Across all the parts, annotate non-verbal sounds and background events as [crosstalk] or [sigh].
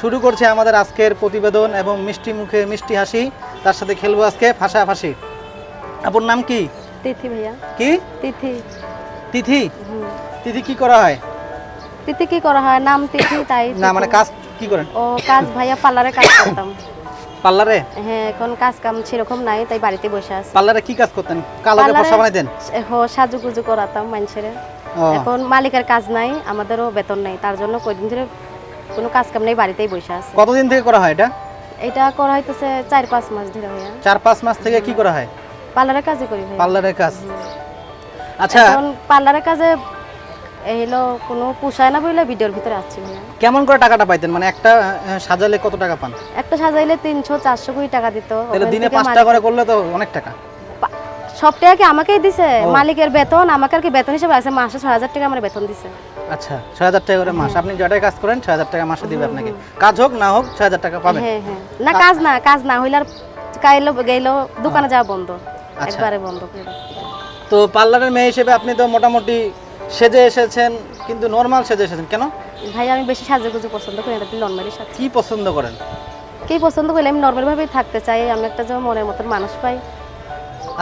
শুরু করছে আমাদের আজকের প্রতিবেদন এবং মিষ্টি মুখে মিষ্টি হাসি। তার সাথে খেলব আজকে ফাঁসাফাঁসি। আপুর নাম কি? তিথি ভাইয়া। কি? তিথি। তিথি? তিথি কি করা হয়? তিথি কি করা হয়? নাম তিথি তাই না মানে কাজ কি করেন? ও কাজ ভাইয়া পার্লারে কাজ [coughs] করতাম। পার্লারে? হ্যাঁ এখন কাজ কাম সেরকম নাই তাই বাড়িতে বসে আছি। পার্লারে কি কাজ করতেন? হো সাজুগুজু করাতাম মানুষের। এখন মালিকের কাজ নাই আমাদেরও বেতন নাই তার জন্য কয়দিন ধরে কোনো কাজ কাম নেই বাড়িতেই বসে আছে। কতদিন থেকে করা হয় এটা? এটা করা হইতেছে চার পাঁচ মাস ধরে ভাইয়া। চার পাঁচ মাস থেকে কি করা হয়? পার্লারের কাজই করি ভাইয়া। পার্লারের কাজ। আচ্ছা। এখন পার্লারের কাজে এলো কোনো পোষায় না বলে ভিডিওর ভিতরে আসছি ভাইয়া। কেমন করে টাকাটা পাইতেন? মানে একটা সাজালে কত টাকা পান? একটা সাজাইলে তিনশো চারশো কোটি টাকা দিত। তাহলে দিনে পাঁচটা করে করলে তো অনেক টাকা। সব টাকা কি আমাকেই দিছে? মালিকের বেতন আমাকে আর কি বেতন হিসেবে আছে? মাসে ছয় হাজার টাকা আমার বেতন দিছে। আচ্ছা ছয় হাজার টাকা করে মাস। আপনি যেটাই কাজ করেন ছয় হাজার টাকা মাসে দিবে আপনাকে। কাজ হোক না হোক ছয় হাজার টাকা পাবেন। হ্যাঁ হ্যাঁ। না কাজ না কাজ না হইলে আর কাইলো গেলো দোকানে যাওয়া বন্ধ। আচ্ছা। একবারে বন্ধ করে তো পার্লারের মেয়ে হিসেবে আপনি তো মোটামুটি সেজে এসেছেন কিন্তু নর্মাল সেজে এসেছেন। কেন? ভাই আমি বেশি সাজুগুজু পছন্দ করি না নর্মালি সাজ কি পছন্দ করেন? কি পছন্দ করলে আমি নর্মাল ভাবেই থাকতে চাই আমি একটা যে মনের মতন মানুষ পাই।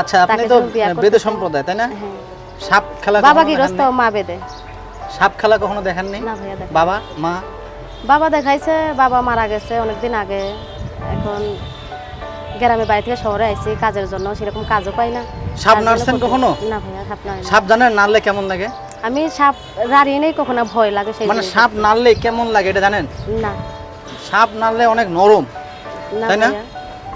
আচ্ছা আপনি তো বেদে সম্প্রদায় তাই না? হ্যাঁ। সাপ খেলা বাবা গৃহস্থ মা বেদে। সাপ খেলা কখনো দেখেননি? না ভাইয়া দেখ বাবা মা? বাবা দেখাইছে বাবা মারা গেছে অনেকদিন আগে। এখন গ্রামে বাড়ি থেকে শহরে আইছি কাজের জন্য সেরকম কাজও পাই না। সাপ নাড়ছেন কখনো? না ভাইয়া সাপ নাই সাপ জানেন নাড়লে কেমন লাগে? আমি সাপ রাড়িয়ে নেই কখনো ভয় লাগে সেই মানে সাপ নাড়লে কেমন লাগে এটা জানেন? না। সাপ নাড়লে অনেক নরম না তাই না? ভাইয়া।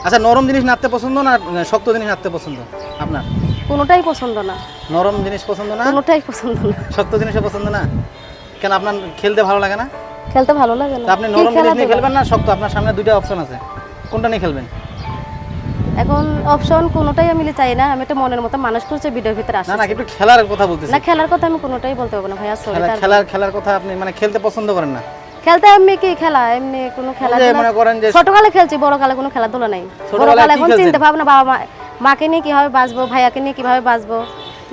আচ্ছা নরম জিনিস নাড়তে পছন্দ না শক্ত জিনিস নাড়তে পছন্দ? আপনার? কোনোটাই পছন্দ না। নরম জিনিস পছন্দ না? কোনোটাই পছন্দ না। শক্ত জিনিসও পছন্দ না? কেন আপনার খেলতে ভালো লাগে না? খেলতে ভালো লাগে না। আপনি নরম জিনিস নিয়ে খেলবেন না শক্ত? আপনার সামনে দুইটা অপশন আছে। কোনটা নিয়ে খেলবেন? এখন অপশন কোনোটাই আমি চাই না। আমি একটা মনের মতো মানুষ করছে ভিডিওর ভিতরে আসে না না একটু খেলার কথা বলতেছি। না খেলার কথা আমি কোনোটাই বলতে পারব না ভাইয়া সরি খেলার খেলার কথা আপনি মানে খেলতে পছন্দ করেন না? খেলতে এমনি কি খেলা? এমনি কোনো খেলা মনে করেন যে ছোটকালে খেলছি বড়কালে কোনো খেলাধুলা নাই। ছোটবেলায় বড়কালে কি এখন? চিন্তা ভাবনা বাবা মা মাকে নিয়ে কীভাবে বাঁচবো ভাইয়াকে নিয়ে কীভাবে বাঁচবো?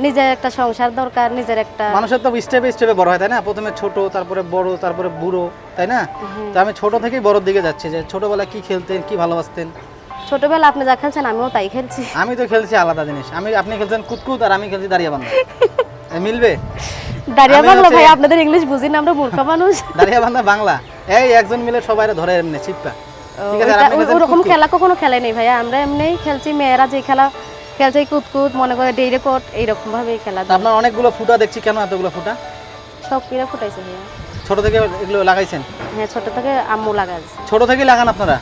নিজের একটা সংসার দরকার নিজের একটা মানুষের তো স্টেপে স্টেপে বড় হয় তাই না? প্রথমে ছোট তারপরে বড় তারপরে বুড়ো তাই না। তো আমি ছোট থেকেই বড়র দিকে যাচ্ছি যে ছোটবেলায় কি খেলতেন কি ভালোবাসতেন? ছোটবেলা আপনি যা খেলছেন আমিও তাই খেলছি। আমি তো খেলছি আলাদা জিনিস। আমি আপনি খেলছেন কুতকুত আর আমি খেলছি দাঁড়িয়ে বান্ধা মিলবে? দাঁড়িয়ে বাংলা ভাই আপনাদের ইংলিশ বুঝি না আমরা মূর্খ মানুষ। দাঁড়িয়ে বান্ধা বাংলা। এই একজন মিলে সবাই ধরে এমনি চিপ্পা ওরকম খেলা কখনো খেলাই নেই ভাইয়া? আমরা এমনিই খেলছি মেয়েরা যে খেলা খেলছে কুতকুত মনে করে ডেইরে কোট এইরকম ভাবে খেলা আপনার অনেকগুলো ফুটা দেখছি কেন এতগুলো ফুটা? সব কিরা ফুটাইছে ভাইয়া। ছোট থেকে এগুলো লাগাইছেন? হ্যাঁ ছোট থেকে আম্মু লাগাইছে। ছোট থেকেই লাগান আপনারা?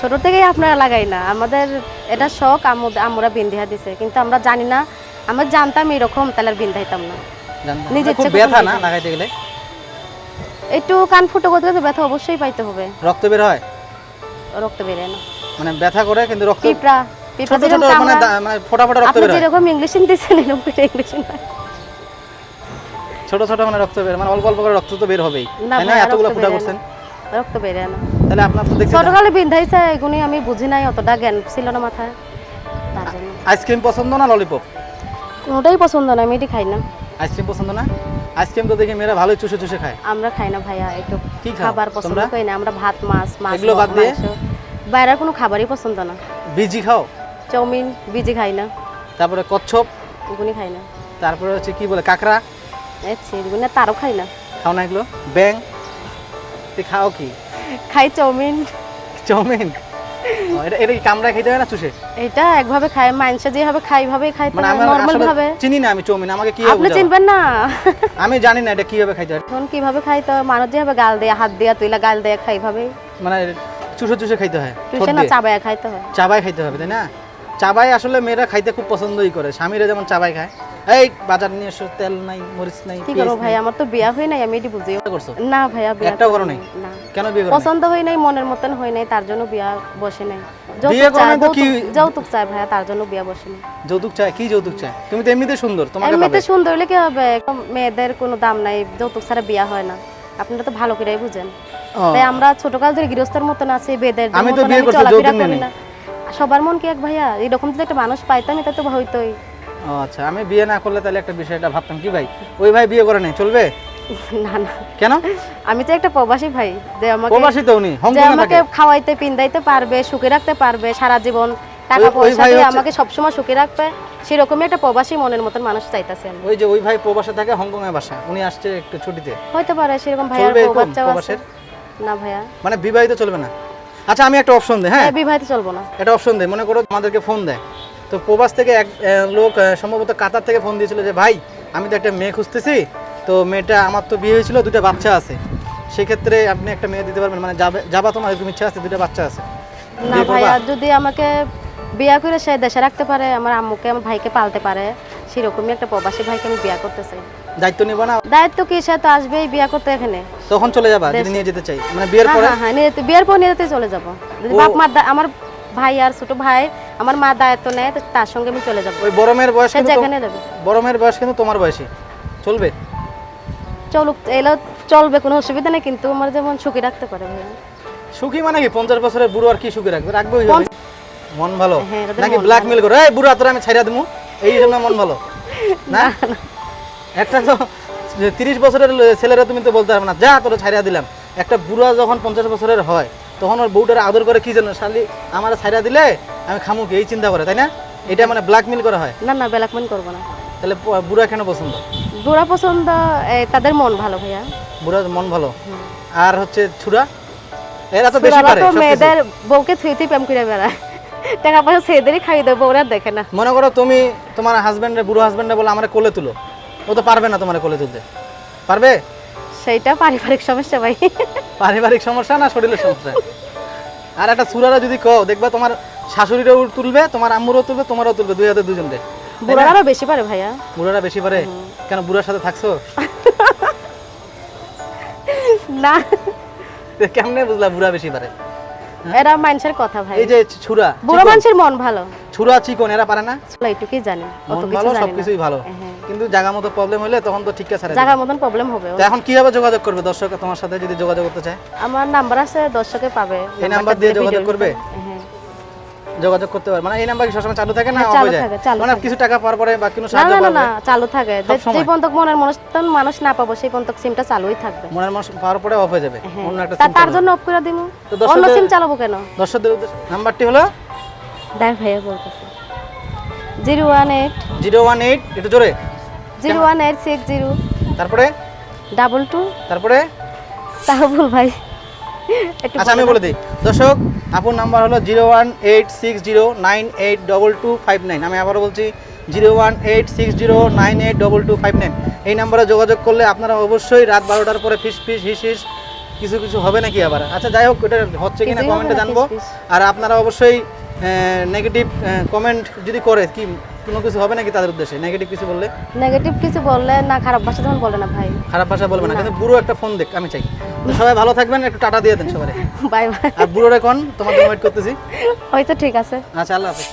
ছোট থেকেই আপনারা লাগাই না। আমাদের এটা শখ আম্মু আম্মুরা বিন্ধিয়া দিছে। কিন্তু আমরা জানি না আমরা জানতাম এরকম তাহলে আর বিন্ধাইতাম না। জানতেন? নিজের খুব ব্যথা না লাগাইতে গেলে? একটু কান ফুটো করতে করতে ব্যথা অবশ্যই পাইতে হবে। রক্ত বের হয়? রক্ত বেরে না। মানে ব্যথা করে কিন্তু রক্ত পিঁপড়া পিঁপড়া ছোট ছোট যেরকম মানে মানে ফোটা ফোটা রক্ত আপনি বের যেরকম ইংলিশ দিচ্ছেন এরকম করে ইংলিশ ছোট ছোট মানে রক্ত বের মানে অল্প অল্প করে রক্ত তো বের হবেই। না তাই না? এতগুলো ফুটা করছেন। রক্ত বেরে না। তাহলে আপনার তো দেখছি ছোটকালে বিন্ধাইছে এগুনি আমি বুঝি নাই অতটা জ্ঞান ছিল না মাথায়। তার জন্য। আইসক্রিম পছন্দ না ললিপপ কোনোটাই পছন্দ না আমি এটি খাই না। আইসক্রিম পছন্দ না? আইসক্রিম তো দেখি মেয়েরা ভালোই চুষে চুষে খায়। আমরা খাই না ভাইয়া একটু কি খাবার পছন্দ? করি না আমরা ভাত মাছ মাছ এগুলো বাদ দিয়ে? বাইরের কোনো খাবারই পছন্দ না। বিজি খাও? চাউমিন বিজি খাই না। তারপরে কচ্ছপ? ওগুনি খাই না। তারপরে হচ্ছে কি বলে কাঁকড়া? এসছি এগুলো তারও খাই না। খাও না এগুলো? ব্যাং তুই খাও কি? খাই চাউমিন। চাউমিন? এটা এটা কি কামড়া খেতে হয় না চুষে? এটা একভাবে খাই মাংস যেভাবে খাই খাইতে মানে আমার ভাবে। চিনি না আমি চাউমিন আমাকে কি আপনি চিনবেন না। আমি জানি না এটা কীভাবে খাইতে হয়। এখন কীভাবে খাইতে হয় মানুষ যেভাবে গাল দেয়া হাত দিয়া তুইলা গাল দেয়া খাই ভাবে মানে চুষে চুষে খাইতে হয় টুসে না। চাবায়া খাইতে হয়। চাবাই খাইতে হবে তাই না? চাবাই আসলে মেয়েরা খাইতে খুব পছন্দই করে স্বামীরা যেমন চাবাই খায় এই বাজার নিয়ে এসো তেল নাই মরিচ নাই কি নাই। ভাই আমার তো বিয়া হয় নাই আমি এটি বুঝি। করছ? না ভাইয়া বিয়া একটাও করো নাই? না। কেন বিয়ে করো পছন্দ হয় নাই মনের মতন হয় নাই তার জন্য বিয়া বসে নাই। বিয়ে করো তো কি- যৌতুক- যৌতুক ভাইয়া তার জন্য বিয়া বসে নাই। যৌতুক চায়? কি যৌতুক চায়? তুমি তো এমনিতে সুন্দর তোমাকে এমনিতে সুন্দর হলে কি হবে? মেয়েদের কোনো দাম নাই যৌতুক ছাড়া বিয়া হয় না। আপনারা তো ভালো করেই বুঝেন। তাই আমরা ছোটকাল ধরে গৃহস্থের মতন আছি বেদের আমি তো বিয়ে করছি, যৌতুক নেই। সবার মন কি এক ভাইয়া? এরকম যদি একটা মানুষ পাইতাম এটা তো হইতোই। ও আচ্ছা আমি বিয়ে না করলে তাহলে একটা বিষয়টা ভাবতাম। কি ভাই? ওই ভাই বিয়ে করে নাই চলবে? না না। কেন? আমি তো একটা প্রবাসী ভাই যে আমাকে প্রবাসী তো উনি যে আমাকে খাওয়াইতে পিন্দাইতে পারবে সুখে রাখতে পারবে সারা জীবন টাকা ওই- ওই পয়সা দিয়ে আমাকে সবসময় সুখে রাখবে সেরকমই একটা প্রবাসী মনের মতন মানুষ চাইতেছে ওই যে ওই ভাই প্রবাসে থাকে হংকংয়ে বাসা উনি আসছে একটু ছুটিতে। পারে সেরকম প্রবাসের? না ভাইয়া। মানে বিবাহিত চলবে না। আচ্ছা আমি একটা অপশন দিই হ্যাঁ? হ্যাঁ বিবাহিত চলবো না। একটা অপশন দেয় মনে করো আমাদেরকে ফোন দেয়। তো প্রবাস থেকে এক লোক সম্ভবত কাতার থেকে ফোন দিয়েছিল যে ভাই আমি তো একটা মেয়ে খুঁজতেছি। তো মেয়েটা আমার তো বিয়ে হয়েছিল দুটো বাচ্চা আছে। সেক্ষেত্রে আপনি একটা মেয়ে দিতে পারবেন। মানে যাবে যাবা তোমার এরকম ইচ্ছা আছে দুটো বাচ্চা আছে। না করবা? ভাইয়া যদি আমাকে বিয়া করে সে দেশে রাখতে পারে আমার আম্মুকে আমার ভাইকে পালতে পারে সেরকমই একটা প্রবাসী ভাইকে আমি বিয়া করতে চাই দায়িত্ব নিবা না? দায়িত্ব কি? সে তো আসবেই বিয়া করতে এখানে। তখন চলে যাবা যদি নিয়ে যেতে চাই। মানে বিয়ের হ্যাঁ পরে? হ্যাঁ হ্যাঁ নিয়ে বিয়ের পর নিয়ে যেতে চলে যাব। যদি বাপ মার আমার ভাই আর ছোট ভাই আমার মা দায়িত্ব নেয় তো তার সঙ্গে আমি চলে যাব। ওই বড় মেয়ের বয়স কিন্তু যেখানে যাবে। বড় মেয়ের বয়স কিন্তু তোমার বয়সী চলবে? চলুক এলো চলবে কোনো অসুবিধা নেই কিন্তু আমার যেমন সুখী রাখতে পারে ভাইয়া সুখী মানে কি? পঞ্চাশ বছরের বুড়ো আর কি সুখী রাখবে? রাখবে ওই হবে। মন ভালো? হ্যাঁ, নাকি মন ব্ল্যাকমেল করে এই বুড়ো তোরা আমি ছাইরা দেবো এই জন্য মন ভালো। [laughs] না? একটা তো তিরিশ বছরের ছেলেরা তুমি তো বলতে পারবে না। যা তোরা ছাইরা দিলাম। একটা বুড়া যখন পঞ্চাশ বছরের হয় তখন ওর বউটার আদর করে কি জানো শালি আমার ছাইরা দিলে আমি খামুকি এই চিন্তা করে তাই না? এটা মানে ব্ল্যাকমেল করা হয়। না না বেলাকমেন্ট করব না। তাহলে বুড়া কেন পছন্দ? বুড়া পছন্দ তাদের মন ভালো ভাইয়া। বুড়ার মন ভালো? আর হচ্ছে ছুরা? এরা তো বেশি পারে মেয়েদের বউকে থুই থুই প্রেম করে বেড়ায়। টাকা পয়সা ছেলেদেরই খাইয়ে দেবো ওরা দেখে না। মনে করো তুমি তোমার হাজবেন্ডে বুড়ো হাজবেন্ডে বলে আমার কোলে তুলো। ও তো পারবে না তোমার কোলে তুলতে। পারবে? সেইটা পারিবারিক সমস্যা ভাই। পারিবারিক সমস্যা না শরীরের সমস্যা? আর একটা সুরারা যদি কও দেখবা তোমার শাশুড়িরও তুলবে তোমার আম্মুরও তুলবে তোমারও তুলবে দুই হাতে দুজনকে বুড়ারাও বেশি পারে ভাইয়া। বুড়ারা বেশি পারে? কেন বুড়ার সাথে থাকছো? [laughs] না। কেমনে বুঝলা বুড়া বেশি পারে? এরা মানুষের কথা ভাই। এই যে ছুরা বুড়া মানুষের মন ভালো। ছুরা চিকন এরা পারে না? আসলে এইটুকুই জানি। ভালো সবকিছুই ভালো। হ্যাঁ। কিন্তু জায়গা মতো প্রবলেম হলে তখন তো ঠিক আছে জায়গার মতন প্রবলেম হবে এখন কীভাবে যোগাযোগ করবে? দর্শক তোমার সাথে যদি যোগাযোগ করতে চায়। আমার নাম্বার আছে দর্শকে পাবে। এই নাম্বার দিয়ে যোগাযোগ করবে? হ্যাঁ। যোগাযোগ করতে পারবে। মানে এই নাম্বার কি সবসময় চালু থাকে না চালু হয়ে যায় মানে কিছু টাকা পাওয়ার পরে বা কোনো সাহায্য না না না চালু থাকে। যে সবসময়? যে পর্যন্ত মনের মনস্থান মানুষ না পাবো সেই পর্যন্ত সিমটা চালুই থাকবে। মনের মানুষ পাওয়ার পরে অফ হয়ে যাবে। হ্যাঁ। অন্য একটা সিম তার জন্য অফ করে দিমু। অন্য সিম চালাবো কেন? দর্শকদের নাম্বারটি হলো দেখ ভাইয়া বলতেছে। Zero one eight zero one eight একটু জোরে। Zero one eight six zero. তারপরে? Double two. তারপরে? তাও ভুল ভাই আচ্ছা আমি বলে। দিই। দর্শক আপুর নাম্বার হলো zero one eight six zero nine eight double two five nine. আমি আবারও বলছি zero one eight six zero nine eight double two five nine. এই নাম্বারে যোগাযোগ করলে আপনারা অবশ্যই রাত বারোটার পরে ফিস ফিস হিস হিস কিছু কিছু হবে নাকি আবার? আচ্ছা যাই হোক এটা হচ্ছে কিনা কমেন্টে জানব। আর আপনারা অবশ্যই নেগেটিভ কমেন্ট যদি করে কি কোনো কিছু হবে নাকি তাদের উদ্দেশ্যে? নেগেটিভ কিছু বললে? নেগেটিভ কিছু বললে না খারাপ ভাষা যখন বলে না ভাই। খারাপ ভাষা বলবে না কিন্তু বুড়ো একটা ফোন দেখ আমি চাই। সবাই ভালো থাকবেন একটু টাটা দিয়ে দেন সবাই বাই বাই আর বুড়োর এখন তোমাদের [laughs] ওয়েট করতেছি। হয়তো ঠিক আছে। আচ্ছা আল্লাহ হাফেজ।